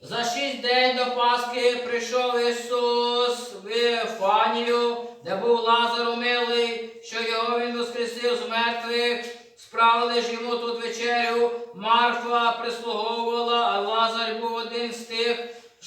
За шість день до Пасхи прийшов Ісус в Фанію, де був Лазар умилий, що його він воскресив з мертвих. Справили ж йому тут вечерю. Марфа прислуговувала, а Лазар був один з тих,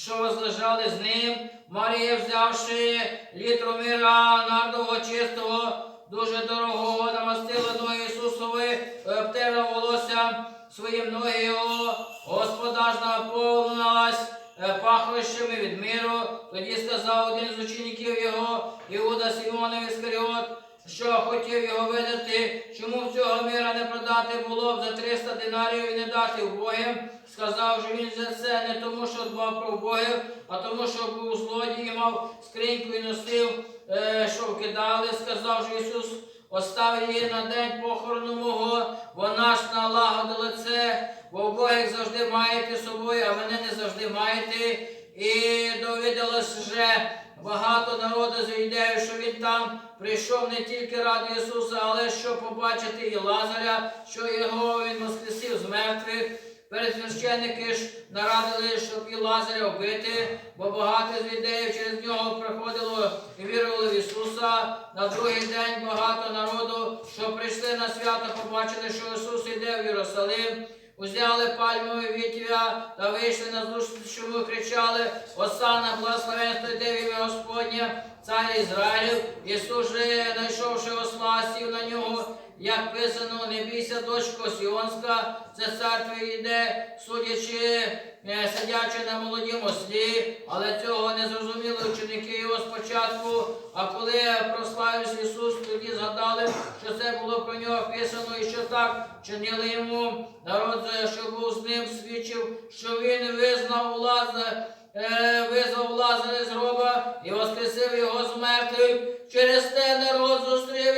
що возлежали з ним. Марія, взявши літру мира нардового чистого, дуже дорогого, намастила ноги Ісусові, обтерла волосся своїм ноги його, Господа ж наповнилась е, пахощами від миру. Тоді сказав один з учеників його, Іуда Симонов Іскаріот, що хотів його видати, чому в цього не продати було б за 300 динарів і не дати вбогим. Сказав же він за це не тому, що дбав про вбогих, а тому, що був злодій і мав скриньку і носив, е, що вкидали. Сказав же Ісус, Остав її на день похорону мого, вона ж налагодила це, бо обоїх завжди маєте собою, а мене не завжди маєте. І довідалось вже багато народу з юдею, що він там прийшов не тільки ради Ісуса, але щоб побачити і Лазаря, що його він воскресив з мертвих. Пересвященники ж нарадили, щоб і Лазаря вбити, бо багато з юдеїв через нього приходило і вірували в Ісуса. На другий день багато народу, що прийшли на свято, побачили, що Ісус іде в Єрусалим. Узяли пальмові вітвя та вийшли на йому кричали Осана, благословенство Деві Господня, цар Ізраїлів. Ісус же, знайшовши осла, сів на нього, як писано, не бійся, дочко Сіонська, це цар твій йде, судячи, е, сидячи на молодім ослі, але цього не зрозуміли ученики його спочатку. А коли прославився Ісус, тоді згадали, що це було про нього писано, і що так чинили йому. Народ, що був з ним, свідчив, що він визнав Лазар, е, визвав Лазаря з гроба і воскресив його з мертвих. Через те народ зустрів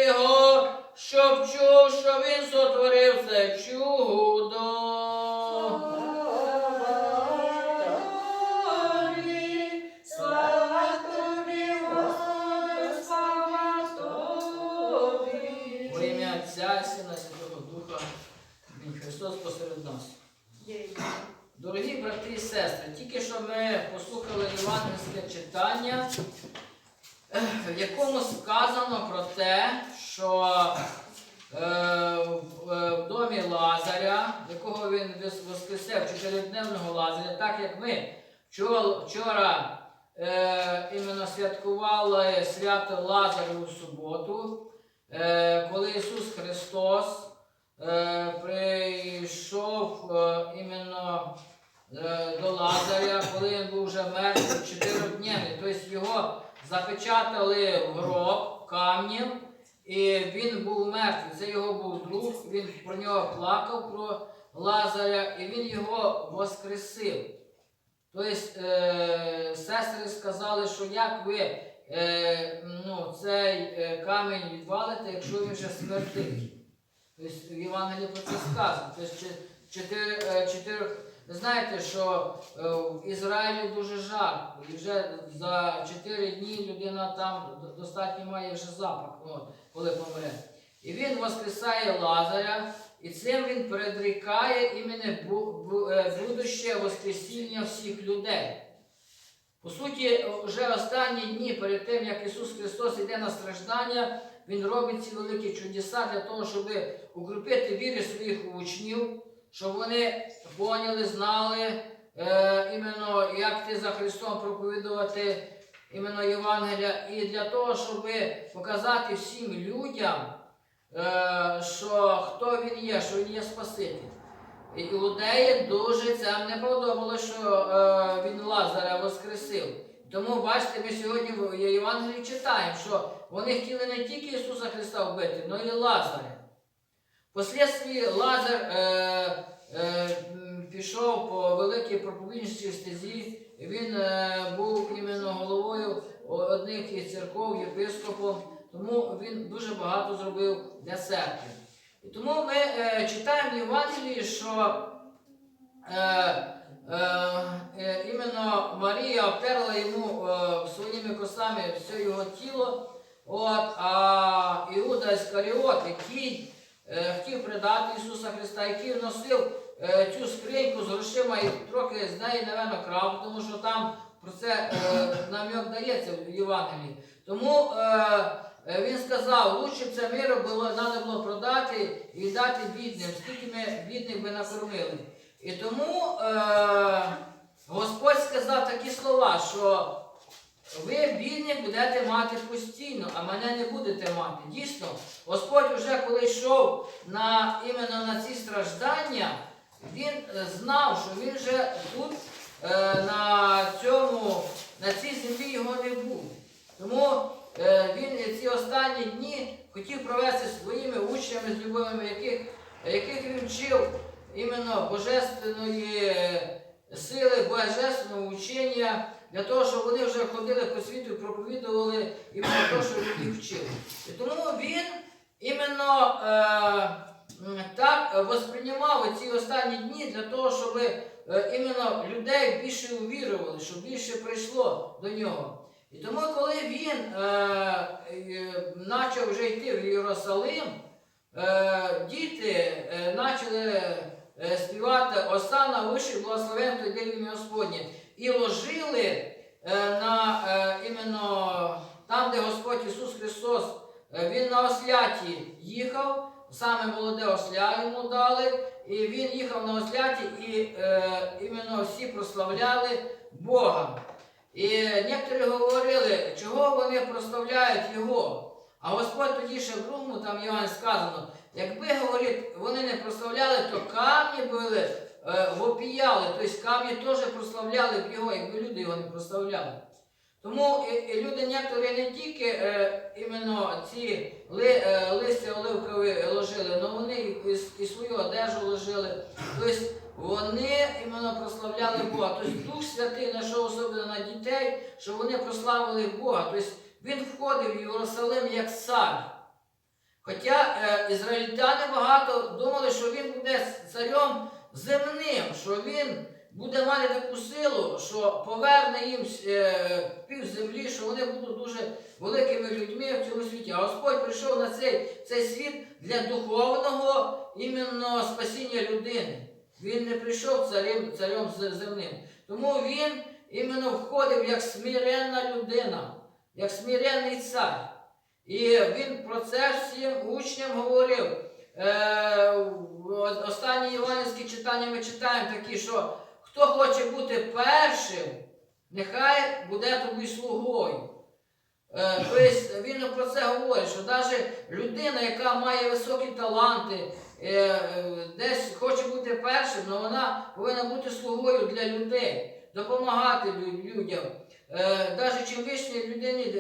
чув, що він сотворив це чудо. Во ім'я Отця, Сина, Святого Духа. Христос посеред нас. Дорогі брати і сестри, тільки що ми послухали євангельське читання, в якому сказано про те, що в е, домі Лазаря, якого він воскресив чотиридневного Лазаря, так як ми вчора, е, іменно святкували свято Лазарю в суботу, е, коли Ісус Христос е, прийшов е, іменно е, до Лазаря, коли він був вже мертвий чотиридневний. Тобто його запечатали в гроб камнем, і він був мертвий. Це його був друг, він про нього плакав, про Лазаря, і він його воскресив. Тобто е, сестри сказали, що як ви е, ну, цей е, камінь відвалите, якщо він вже смертить. Тобто в Євангелії про це сказано. Тобто чи- чотири, е, чотири, знаєте, що е, в Ізраїлі дуже жарко, і вже за 4 дні людина там достатньо має вже запах, от, коли помре. І він воскресає Лазаря, і цим він предрікає іменно бу- бу- е, будуще воскресіння всіх людей. По суті, вже останні дні перед тим, як Ісус Христос йде на страждання, Він робить ці великі чудеса для того, щоб укріпити віри своїх учнів, щоб вони поняли, знали е, іменно, як ти за Христом проповідувати іменно Євангелія, і для того, щоб показати всім людям, е, що хто він є, що він є Спаситель. І Іудеї дуже це не подобалося, що е, він Лазаря воскресив. Тому бачите, ми сьогодні в Євангелії читаємо, що вони хотіли не тільки Ісуса Христа вбити, але й Лазаря. Впоследствии Лазар е, е, пішов по великій проповідницькій стезі. Він е, був одних із церков, єпископом, тому він дуже багато зробив для церкви. І тому ми е, читаємо в Євангелії, що е, е, е, іменно Марія обтерла йому е, своїми косами все його тіло. От, а Іуда Іскаріот, який е, хотів предати Ісуса Христа, який носив е, цю скриньку з грошима і трохи з неї, напевно, крав, тому що там про це е, намек дається в Євангелії. Тому е, е, він сказав, лучше б це миру було, треба було продати і віддати бідним, скільки ми бідних би накормили. І тому Господь сказав такі слова, що ви бідні будете мати постійно, а мене не будете мати. Дійсно, Господь вже коли йшов на, іменно на ці страждання, він знав, що він вже тут на цьому, на цій землі його не був. Тому е, він ці останні дні хотів провести своїми учнями, з любовими, яких, яких він вчив іменно божественної е, сили, божественного учення, для того, щоб вони вже ходили по світу і проповідували іменно те, що він їх вчив. І тому він іменно е, м, так восприймав ці останні дні для того, щоб е, людей більше увірували, щоб більше прийшло до нього. І тому, коли він е, е, почав вже йти в Єрусалим, е, діти е, почали е, співати Осана виший благословен той день Господнє. І ложили е, на е, іменно там, де Господь Ісус Христос, е, Він на осляті їхав, саме молоде осля йому дали, і він їхав на осляті, і е, іменно всі прославляли Бога. І некоторі говорили, чого вони прославляють Його. А Господь тоді ще в другому там Іван сказано, якби говорить, вони не прославляли, то камні були е, вопіяли, тобто камні теж прославляли б його, якби люди його не прославляли. Тому люди некоторі не тільки е, іменно ці ли, е, листя оливкові ложили, але вони і, і, свою одежу ложили. Тобто вони іменно прославляли Бога. Тобто Дух Святий знайшов особливо на дітей, щоб вони прославили Бога. Тобто він входив в Єрусалим як цар. Хоча е, ізраїльтяни багато думали, що він буде царем земним, що він буде мати таку силу, що поверне їм е, пів землі, що вони будуть дуже великими людьми в цьому світі. А Господь прийшов на цей, цей світ для духовного іменно спасіння людини. Він не прийшов царем, царем земним. Тому він іменно входив як смиренна людина, як смиренний цар. І він про це всім учням говорив. Е, останні євангельські читання ми читаємо такі, що хто хоче бути першим, нехай буде тобі слугою. Тобто він про це говорить, що навіть людина, яка має високі таланти, е, е, десь хоче бути першим, але вона повинна бути слугою для людей, допомагати людям. Навіть чим вищій людині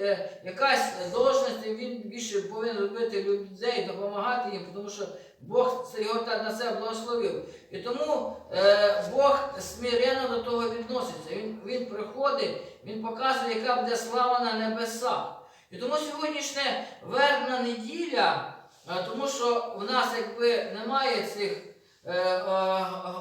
якась должність, він більше повинен робити людей, допомагати їм, тому що Бог це його на це благословив. І тому е, Бог смиренно до того відноситься. Він, він приходить, він показує, яка буде слава на небесах. І тому сьогоднішня вербна неділя, е, тому що в нас якби немає цих е, е,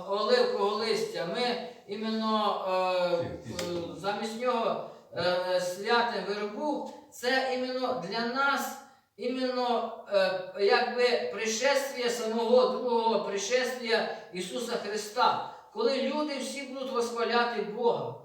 оливкового листя, ми іменно е, е, замість нього е, святим вербу, це іменно для нас іменно е, якби пришествие самого другого пришествия Ісуса Христа, коли люди всі будуть восхваляти Бога,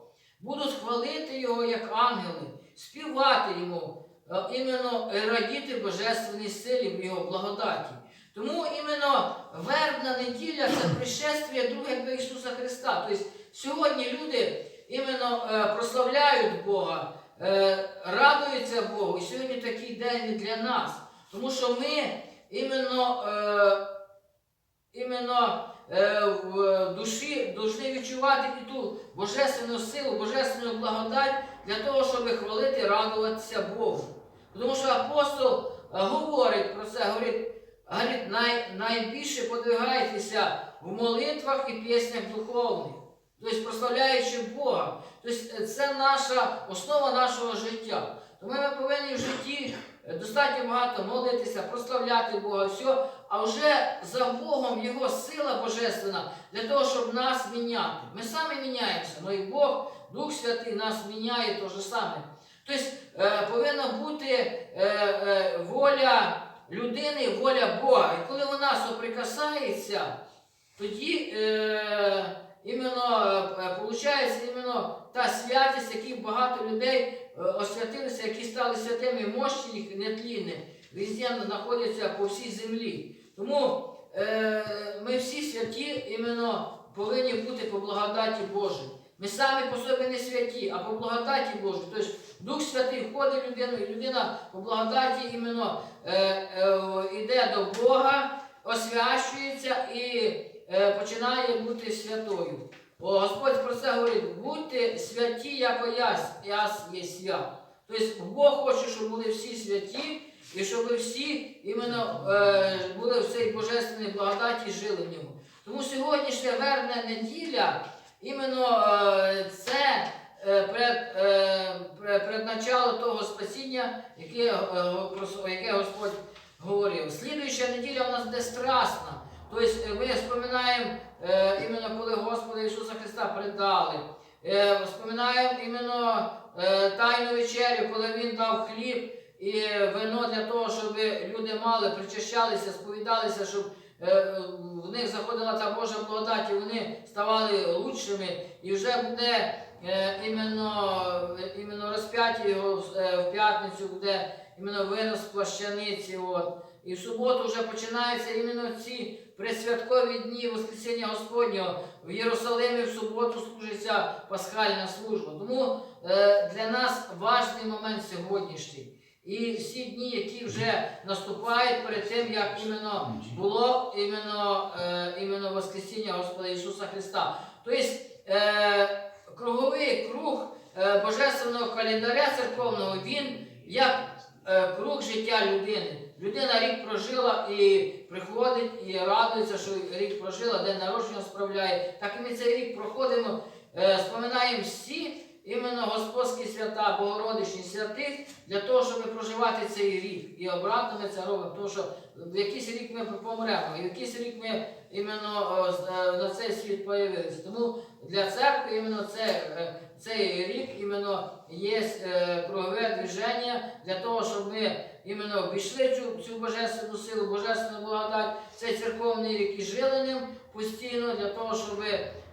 будуть хвалити Його як ангели, співати Йому, е, іменно радіти Божественній силі в Його благодаті. Тому іменно вербна неділя це пришествие другого Ісуса Христа. Тобто сьогодні люди іменно е, прославляють Бога, е, радуються Богу. І сьогодні такий день для нас. Тому що ми іменно, е, іменно е, в душі повинні відчувати і ту божественну силу, божественну благодать для того, щоб хвалити, радуватися Богу. Тому що апостол говорить про це, говорить, говорить най, найбільше подвигайтеся в молитвах і піснях духовних. Тобто прославляючи Бога. Тобто це наша основа нашого життя. Тому ми повинні в житті е, достатньо багато молитися, прославляти Бога, все, а вже за Богом Його сила божественна для того, щоб нас міняти. Ми самі міняємося, але і Бог, Дух Святий нас міняє те ж саме. Тобто е, повинна бути е, воля людини, воля Бога. І коли вона соприкасається, тоді іменно е, получається іменно та святість, які багато людей е, освятилися, які стали святими, мощі їх нетлінні, везде знаходяться по всій землі. Тому е, ми всі святі іменно повинні бути по благодаті Божій. Ми самі по собі не святі, а по благодаті Божій. Тобто Дух Святий входить в людину, і людина по благодаті іменно е, е, йде до Бога, освячується і е, починає бути святою. О, Господь про це говорить: будьте святі, як я, я є свят. Тобто Бог хоче, щоб були всі святі, і щоб всі іменно е, були в цій божественній благодаті жили в ньому. Тому сьогоднішня вербна неділя, іменно е, це е, пред, е, предначало того спасіння, яке, е, яке Господь говорив. Слідуюча неділя у нас буде страсна. Тобто е, ми споминаємо е, іменно коли Господа Ісуса Христа предали. Е, Вспоминаємо іменно е, Тайну вечерю, коли Він дав хліб і вино для того, щоб люди мали, причащалися, сповідалися, щоб в них заходила та Божа благодать, і вони ставали лучшими, і вже буде іменно, іменно розп'яття його в п'ятницю, буде іменно винос плащаниці. От. І в суботу вже починаються іменно ці присвяткові дні Воскресіння Господнього. В Єрусалимі в суботу служиться пасхальна служба. Тому е, для нас важний момент сьогоднішній. І всі дні, які вже наступають перед тим, як іменно було іменно, е, іменно Воскресіння Господа Ісуса Христа. Тобто е, круговий круг е, Божественного календаря церковного, він як е, круг життя людини. Людина рік прожила і приходить і радується, що рік прожила, день народження справляє. Так і ми цей рік проходимо, е, споминаємо всі іменно Господські свята, Богородичні святих, для того, щоб проживати цей рік. І обратно ми це робимо, тому що в якийсь рік ми помремо, і в якийсь рік ми іменно е, на цей світ появилися. Тому для церкви іменно це, е, цей рік іменно є е, кругове движення для того, щоб ми іменно ввійшли в цю, цю божественну силу, божественну благодать, цей церковний рік і жили ним постійно для того, щоб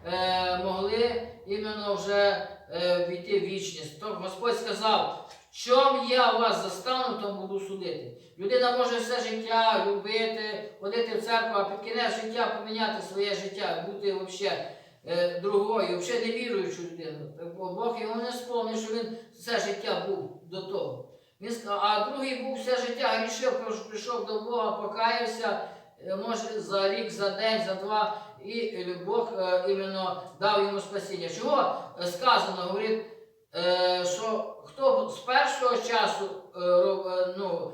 е, могли іменно вже е, війти в вічність. То Господь сказав, чом я вас застану, то буду судити. Людина може все життя любити, ходити в церкву, а під кінець життя поміняти своє життя, бути взагалі е, другою, взагалі невіруючу людину. Бо Бог його не спомнив, що він все життя був до того. Він сказав, а другий був все життя грішив, прийшов до Бога, покаявся, е, може за рік, за день, за два, і Бог е, іменно дав йому спасіння. Чого сказано, говорить, що хто з першого часу ну,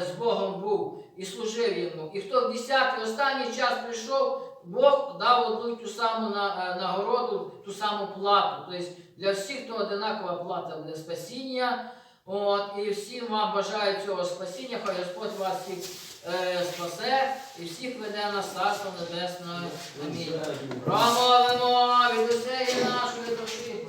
з Богом був і служив йому, і хто в десятий останній час прийшов, Бог дав одну ту саму е, нагороду, ту саму плату. Тобто для всіх то одинакова плата буде спасіння. От, і всім вам бажаю цього спасіння, хай Господь вас всіх е, спасе і всіх веде на царство небесне. Амінь. Промовимо від усієї нашої душі